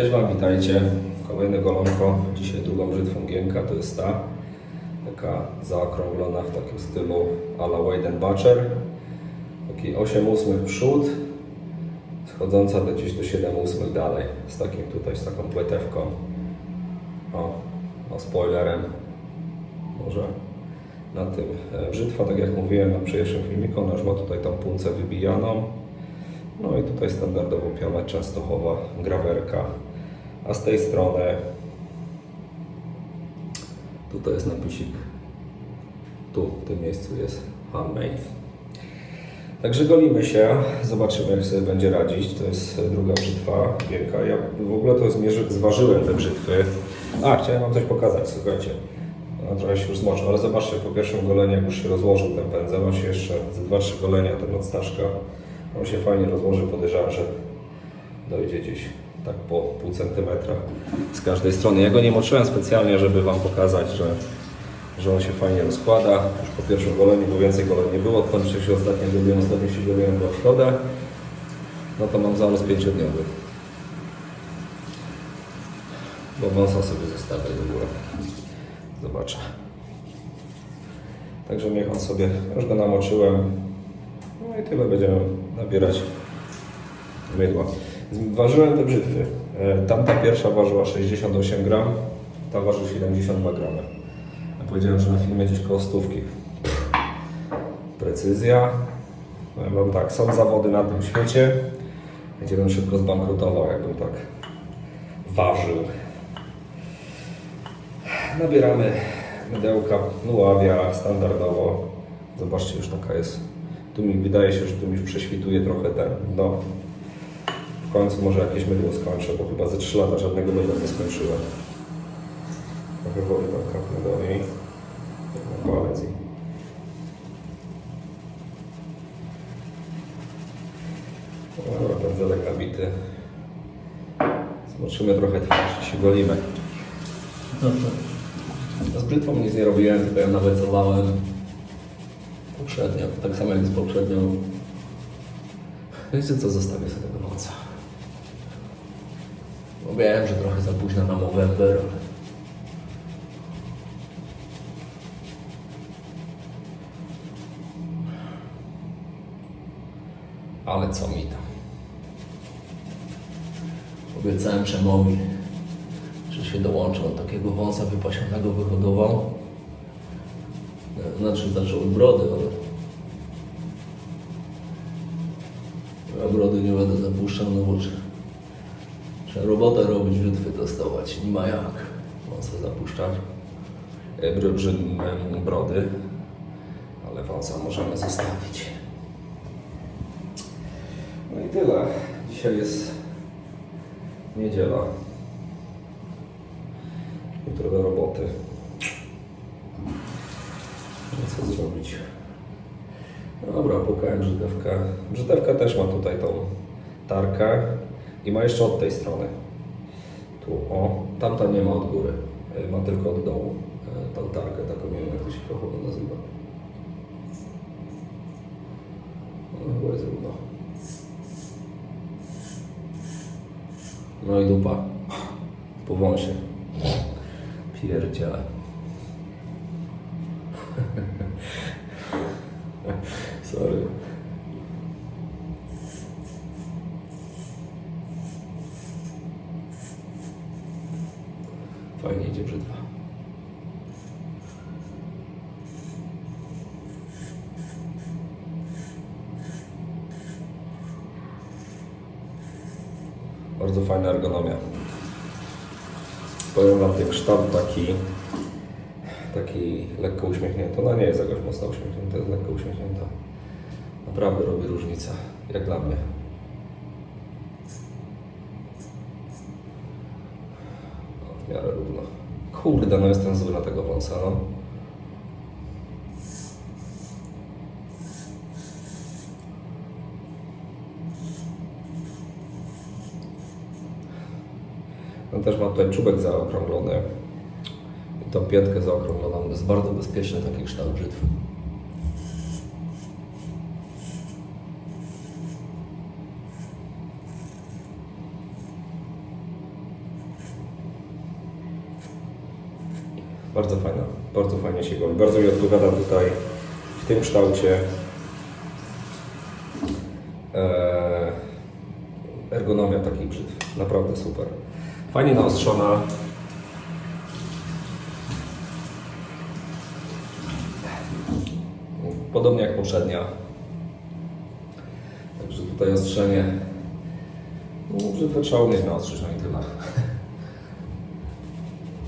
Cześć Wam, witajcie. Kolejne golonko. Dzisiaj drugą brzytwą gienka to jest ta. Taka zaokrąglona w takim stylu a la Wade Butcher. Taki 8 ósmych przód, schodząca do gdzieś do 7 ósmych dalej. Z takim tutaj, z taką płetewką. O, o spoilerem. Może na tym. E, Brzytwa, tak jak mówiłem na pierwszym filmiku, ona już ma tutaj tą puncę wybijaną. No i tutaj standardowo piona częstochowa, grawerka. A z tej strony tutaj jest napisik. Tu, w tym miejscu jest handmade. Także golimy się, zobaczymy jak sobie będzie radzić. To jest druga brzytwa wielka. Ja w ogóle to zmierzy, zważyłem te brzytwy. A, chciałem Wam coś pokazać, słuchajcie. No, trochę się już zmoczył, ale zobaczcie, po pierwszym goleniu jak już się rozłożył ten pędzel, on się jeszcze z 2-3 golenia, ten od Staszka, on się fajnie rozłoży, podejrzewam, że dojdzie gdzieś tak po pół centymetra z każdej strony. Ja go nie moczyłem specjalnie, żeby Wam pokazać, że, że on się fajnie rozkłada. Już po pierwszym goleniu, bo więcej goleń nie było, kończy się ostatnio goliłem, ostatnio się goliłem go w środę. No to mam zaraz pięciodniowy. Bo wąsa sobie zostawię do góry. Zobaczę. Także niech on sobie, już go namoczyłem. No i tyle będziemy nabierać mydła. Ważyłem te brzytwy. E, Tamta pierwsza ważyła 68 gram, ta waży 72 gramy. Ja powiedziałem, że na filmie gdzieś koło stówki. Precyzja. Powiem Wam tak, są zawody na tym świecie, gdzie bym szybko zbankrutował, jakbym tak ważył. Nabieramy mydełka Nuavia standardowo. Zobaczcie, już taka jest. Tu mi wydaje się, że tu mi już prześwituje trochę ten. No. W końcu może jakieś mydło skończę, bo chyba ze 3 lata żadnego mydła nie skończyłem. Trochę wody tam kapnę do niej. Na i... Dobra, pędzelek nabity. Zmoczymy trochę twarz i się golimy. Z brzytwą nic nie robiłem, tylko ja nawet zalałem poprzednio, tak samo jak z poprzednią. Wiecie co, zostawię sobie tego noca. Bo wiem, że trochę za późno na Movember, ale... Ale co mi tam? Obiecałem Przemowi, że się dołączą do takiego wąsa wypasionego wyhodował. Znaczy zaczął od brody, ale ja brody nie będę zapuszczał, no bo trzeba- robotę robić, brzytwy testować, nie ma jak. Wąsa zapuszczać. E, br- brzy- em, brody, ale wąsa możemy zostawić. No i tyle. Dzisiaj jest niedziela. Jutro do roboty. Co zrobić? No dobra, pukałem brzytewkę. Brzytewka też ma tutaj tą tarkę i ma jeszcze od tej strony. Tu, o, tamta nie ma od góry, y, ma tylko od dołu tą tarkę, taką nie wiem jak to się fachowo nazywa. No chyba jest równo. No i dupa. Po wąsie. Pierdziele. Sorry. Brzytwa. Bardzo fajna ergonomia. Powiem Wam, ten kształt taki, taki lekko uśmiechnięty. Ona nie jest jakoś mocno uśmiechnięta, jest lekko uśmiechnięta. Naprawdę robi różnicę, jak dla mnie. No, w miarę równo. Kurde, no jestem zły na tego wąsa, no. No też mam tutaj czubek zaokrąglony i tą piętkę zaokrągloną. Jest bardzo bezpieczny taki kształt brzytwy. Bardzo fajna, bardzo fajnie się goli. Bardzo mi odpowiada tutaj w tym kształcie. Eee, ergonomia takich brzytw. Naprawdę super. Fajnie naostrzona. Podobnie jak poprzednia. Także tutaj ostrzenie. No, brzytwę trzeba umieć naostrzyć, no i tyle.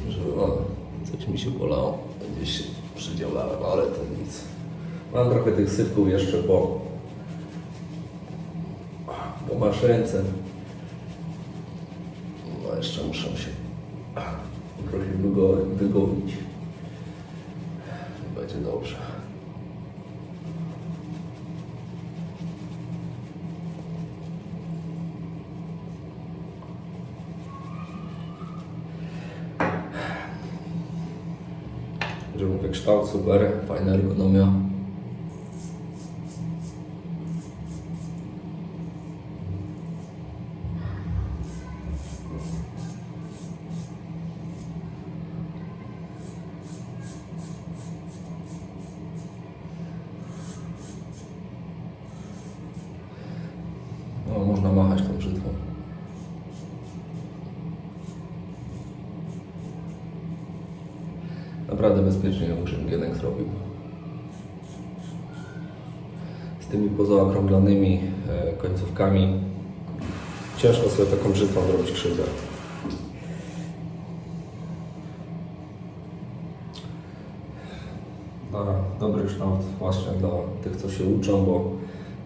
Żeby o, coś mi się bolało. Gdzieś się przydziałałem, ale to nic. Mam trochę tych sypków jeszcze po, po maszynce. No jeszcze muszę się trochę wygo- wygoić. Będzie dobrze. Że mówię, kształt super, fajna ergonomia. No, można machać tą brzytwą. Naprawdę bezpiecznie ją Grzymgienek zrobił. Z tymi pozaokrąglonymi e, końcówkami ciężko sobie taką brzytwą zrobić krzywdę. Dobra, dobry kształt właśnie dla tych, co się uczą, bo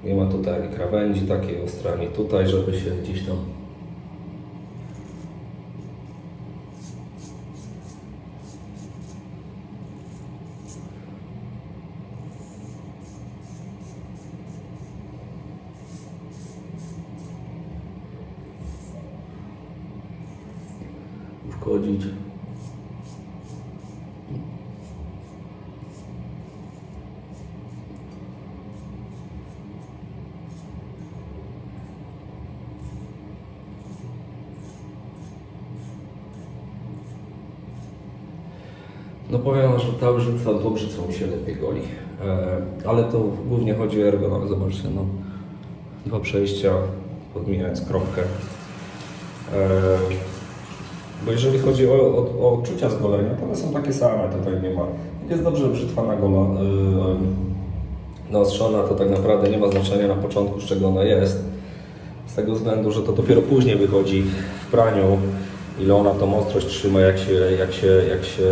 nie ma tutaj ani krawędzi takiej ostrej, ani tutaj, żeby się gdzieś tam uszkodzić. No powiem, że ta brzytwa, tą brzytwą mi się lepiej goli. E, ale to głównie chodzi o ergonomię. Zobaczcie, no. Dwa przejścia, podmijając kropkę. Bo jeżeli chodzi o, o, o odczucia z golenia, to one są takie same, tutaj nie ma. Jest dobrze brzytwa na gola, yy, naostrzona, to tak naprawdę nie ma znaczenia na początku, z czego ona jest. Z tego względu, że to dopiero później wychodzi w praniu, ile ona tą ostrość trzyma, jak się, jak się, jak się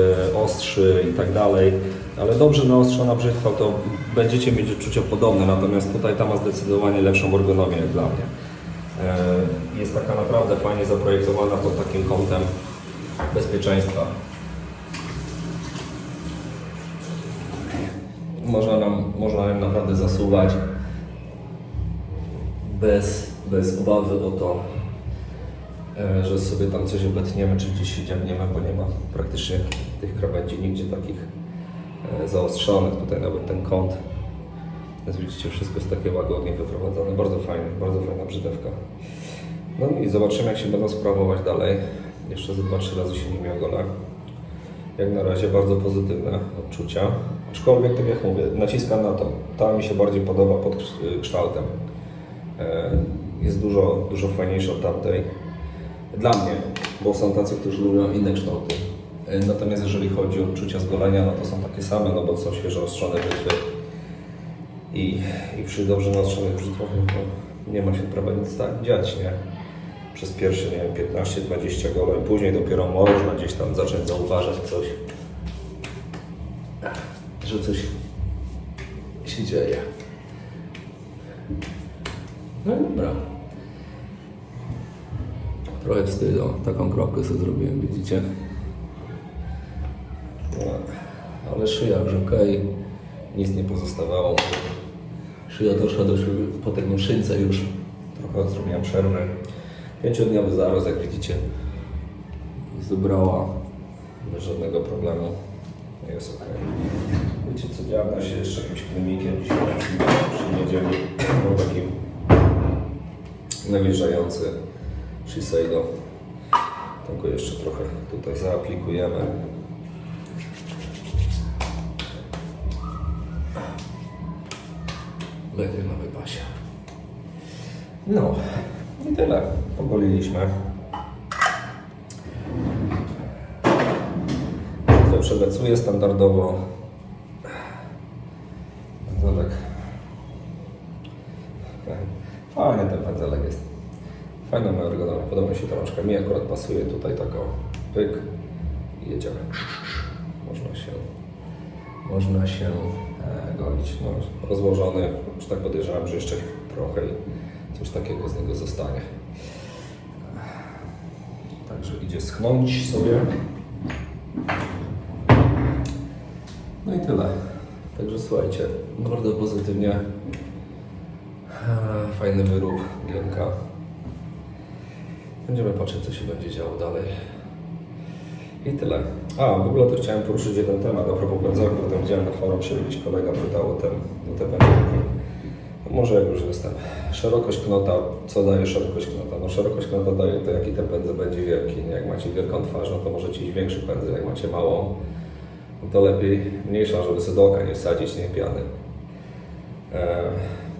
ostrzy i tak dalej. Ale dobrze naostrzona brzytwa, to będziecie mieć odczucia podobne, natomiast tutaj ta ma zdecydowanie lepszą ergonomię dla mnie. E, Jest taka naprawdę fajnie zaprojektowana pod takim kątem bezpieczeństwa. Można nam, można nam naprawdę zasuwać bez, bez obawy o to, e, że sobie tam coś obetniemy, czy gdzieś się dziabniemy, bo nie ma praktycznie tych krawędzi nigdzie takich e, zaostrzonych. Tutaj nawet ten kąt więc widzicie, wszystko jest takie łagodnie wyprowadzone. Bardzo fajne, bardzo fajna brzydewka. No i zobaczymy, jak się będą sprawować dalej. Jeszcze ze 2-3 razy się nimi ogolę. Jak na razie bardzo pozytywne odczucia. Aczkolwiek, tak jak mówię, naciskam na to. Ta mi się bardziej podoba pod kształt- kształtem. E, Jest dużo, dużo fajniejsza od tamtej. Dla mnie, bo są tacy, którzy lubią inne kształty. E, Natomiast jeżeli chodzi o odczucia z golenia, no to są takie same, no bo są świeżo ostrzone brzytwy i, i przy dobrze naostrzonych brzytwach no nie ma się prawa nic tak dziać, nie? Przez pierwsze, nie wiem, 15-20 goleń, później dopiero można gdzieś tam zacząć zauważać coś, że coś się dzieje. No i dobra. Trochę wstydu, taką kropkę sobie zrobiłem, widzicie? No, ale szyja już ok, nic nie pozostawało. Szyja doszła do po tej maszynce już. Trochę zrobiłem przerwę. Pięciodniowy zarost, jak widzicie, zebrała bez żadnego problemu. Jest ok. Wiecie co, dziabnę się jeszcze jakimś klinikiem dzisiaj przy niedzieli. Był taki nawilżający Shiseido. Tylko jeszcze trochę tutaj zaaplikujemy. No i tyle. Pogoliliśmy. To przegacuję standardowo. To tak. Fajny ten pędzelek jest. Fajna ma ergonomia. Podoba mi się ta rączka. Mi akurat pasuje tutaj tak o pyk i jedziemy. Można się, można się e, golić. No, rozłożony, już tak podejrzewam, że jeszcze trochę coś takiego z niego zostanie. Także idzie schnąć sobie. No i tyle. Także słuchajcie, bardzo pozytywnie. E, Fajny wyrób, gienka. Będziemy patrzeć, co się będzie działo dalej. I tyle. A, w ogóle to chciałem poruszyć jeden temat. A propos pędzelków, tam widziałem na forum się jakiś kolega pytał o, ten, o te pędzelki. Może jak już jestem. Szerokość knota, co daje szerokość knota? No szerokość knota daje to, jaki ten pędzel będzie wielki. Nie? Jak macie wielką twarz, no to możecie iść większy pędzel. Jak macie małą, no to lepiej mniejsza, żeby sobie do oka nie wsadzić, nie piany. E,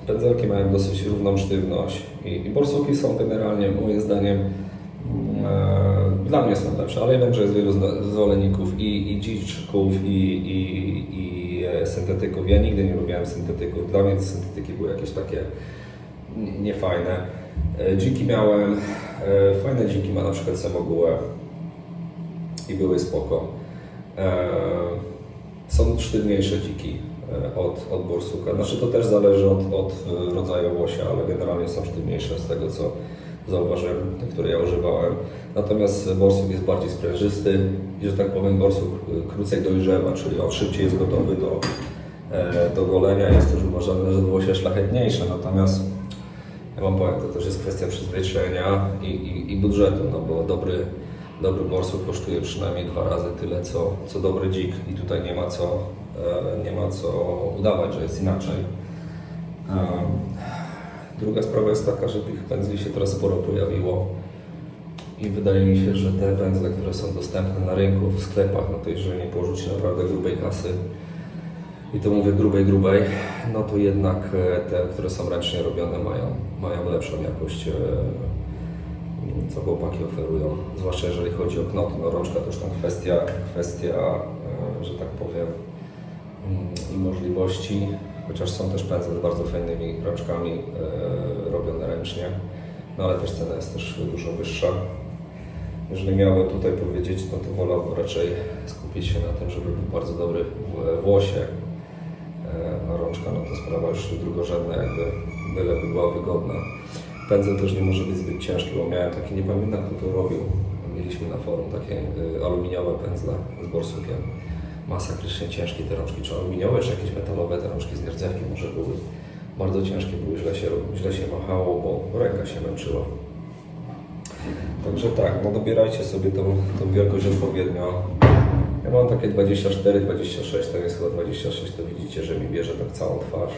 Pędzelki mają dosyć równą sztywność i, i borsuki są generalnie, moim zdaniem, mm, e, dla mnie są lepsze, ale wiem, że jest wielu zwolenników i, i dziczków, i, i, i syntetyków. Ja nigdy nie lubiłem syntetyków. Dla mnie syntetyki były jakieś takie niefajne. E, Dziki miałem, e, fajne dziki ma na przykład Semogułę i były spoko. E, Są sztywniejsze dziki e, od, od borsuka. Znaczy to też zależy od, od e, rodzaju łosia, ale generalnie są sztywniejsze z tego co zauważyłem, te, które ja używałem. Natomiast borsuk jest bardziej sprężysty i że tak powiem borsuk e, krócej dojrzewa, czyli on szybciej jest gotowy do, e, do golenia. Jest też uważane, że łosie szlachetniejsze. Natomiast ja Wam powiem, to też jest kwestia przyzwyczajenia i, i, i budżetu, no bo dobry, dobry borsuk kosztuje przynajmniej dwa razy tyle, co, co dobry dzik i tutaj nie ma co, e, nie ma co udawać, że jest inaczej. Em, Druga sprawa jest taka, że tych pędzli się teraz sporo pojawiło i wydaje mi się, że te pędzle, które są dostępne na rynku, w sklepach, no to jeżeli nie położycie naprawdę grubej kasy, i to mówię grubej, grubej, no to jednak e, te, które są ręcznie robione mają, mają lepszą jakość, e, co chłopaki oferują. Zwłaszcza jeżeli chodzi o knoty, no rączka to już tam kwestia, kwestia e, że tak powiem, mm, i możliwości, chociaż są też pędzle z bardzo fajnymi rączkami e, robione ręcznie, no ale też cena jest też dużo wyższa. Jeżeli miałbym tutaj powiedzieć, no to wolałbym raczej skupić się na tym, żeby był bardzo dobry włosie, E, a rączka, no to sprawa już drugorzędna, jakby byleby była wygodna. Pędzel też nie może być zbyt ciężki, bo miałem taki, nie pamiętam kto to robił, mieliśmy na forum takie y, aluminiowe pędzle z borsukiem. Masakrycznie ciężkie te rączki, czy aluminiowe, czy jakieś metalowe, te rączki z nierdzewki może były. Bardzo ciężkie były, źle się, źle się machało, bo ręka się męczyła. Także tak, no dobierajcie sobie tą, tą wielkość odpowiednio. Ja mam takie 24, 26, to jest chyba 26, to widzicie, że mi bierze tak całą twarz.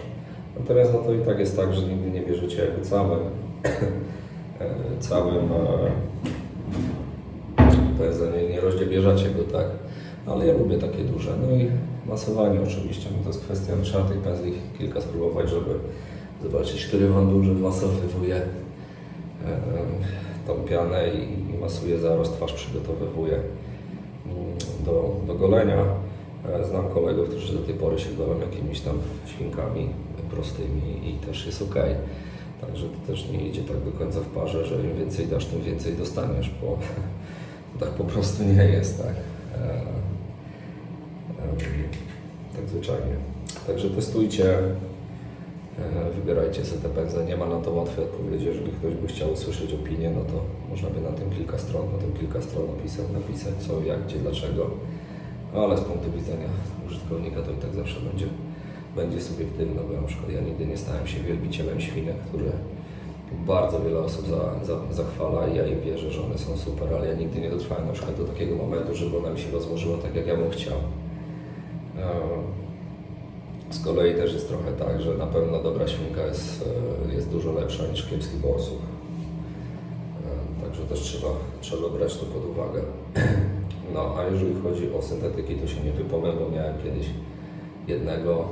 Natomiast no to i tak jest tak, że nigdy nie bierzecie jakby całym, całym e, nie, nie rozdzielbieżacie go tak. Ale ja lubię takie duże. No i masowanie oczywiście, no to jest kwestia, trzeba tych pędzli kilka spróbować, żeby zobaczyć, który Wam duży masowywuje e, tą pianę i, masuje zarost, twarz przygotowywuje mm, do, do golenia. E, Znam kolegów, którzy do tej pory się golą jakimiś tam świnkami prostymi i też jest ok. Także to też nie idzie tak do końca w parze, że im więcej dasz, tym więcej dostaniesz, bo tak po prostu nie jest, tak. Tak zwyczajnie. Także testujcie, E, Wybierajcie pędzle. Nie ma na to łatwej odpowiedzi. Jeżeli ktoś by chciał usłyszeć opinię, no to można by na tym kilka stron, na tym kilka stron napisać, napisać co, jak, gdzie, dlaczego. Ale z punktu widzenia użytkownika to i tak zawsze będzie, będzie subiektywne, bo na przykład ja nigdy nie stałem się wielbicielem świnek, które bardzo wiele osób za, za, zachwala i ja im wierzę, że one są super, ale ja nigdy nie dotrwałem na przykład do takiego momentu, żeby one mi się rozłożyły tak, jak ja bym chciał. E, z kolei też jest trochę tak, że na pewno dobra świnka jest, e, jest dużo lepsza niż kiepski borsuk. E, Także też trzeba, trzeba brać to pod uwagę. No a jeżeli chodzi o syntetyki, to się nie wypowiem, bo miałem kiedyś jednego.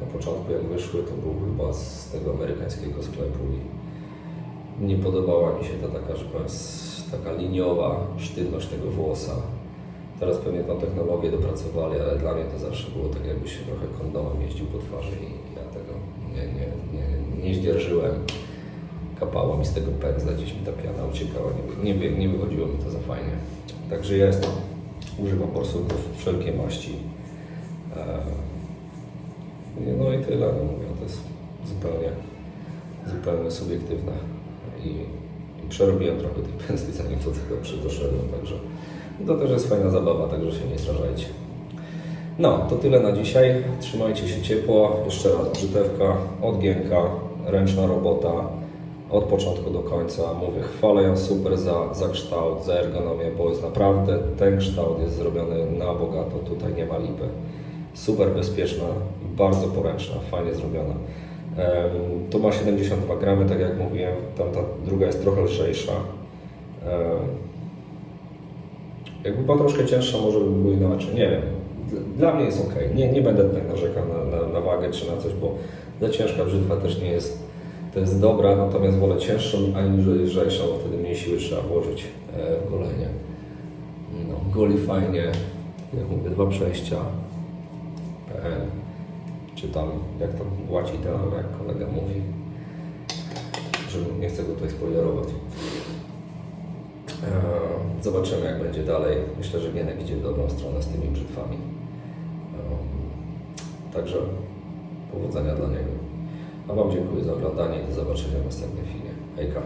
Na początku jak wyszły, to był chyba z tego amerykańskiego sklepu i Nie podobała mi się ta taka, że powiem, taka liniowa sztywność tego włosa. Teraz pewnie tą technologię dopracowali, ale dla mnie to zawsze było tak, jakby się trochę kondomem jeździł po twarzy i ja tego nie, nie, nie, nie zdzierżyłem. Kapało mi z tego pędzla, gdzieś mi ta piana uciekała, nie, nie, nie wychodziło mi to za fajnie. Także ja jestem, używam borsuków wszelkie maści. Eee, No i tyle, no mówię, to jest zupełnie, zupełnie subiektywne i, i przerobiłem trochę tych pędzli, zanim do tego przy- doszedłem, także to też jest fajna zabawa, także się nie strażajcie. No, to tyle na dzisiaj. Trzymajcie się ciepło. Jeszcze raz brzytewka, odgięka, ręczna robota od początku do końca. Mówię, chwalę ją super za, za kształt, za ergonomię, bo jest naprawdę, ten kształt jest zrobiony na bogato, tutaj nie ma lipy. Super bezpieczna, bardzo poręczna, fajnie zrobiona. Tu ma 72 gramy, tak jak mówiłem, tamta druga jest trochę lżejsza. Jakby była troszkę cięższa, może by było inaczej, nie wiem. Dla- mnie jest ok. Nie, nie będę tutaj narzekał na, na, na wagę czy na coś, bo za ciężka brzytwa też nie jest, to jest dobra, natomiast wolę cięższą aniżeli lżejszą, bo wtedy mniej siły trzeba włożyć e, w golenie. No, goli fajnie, jak mówię, dwa przejścia. PL, czy tam, jak tam łaci idealnie, jak kolega mówi. Że nie chcę go tutaj spoilerować. Eee, Zobaczymy, jak będzie dalej. Myślę, że Gienek idzie w dobrą stronę z tymi brzytwami. Eee, Także powodzenia dla niego. A Wam dziękuję za oglądanie i do zobaczenia w następnym filmie. Hejka.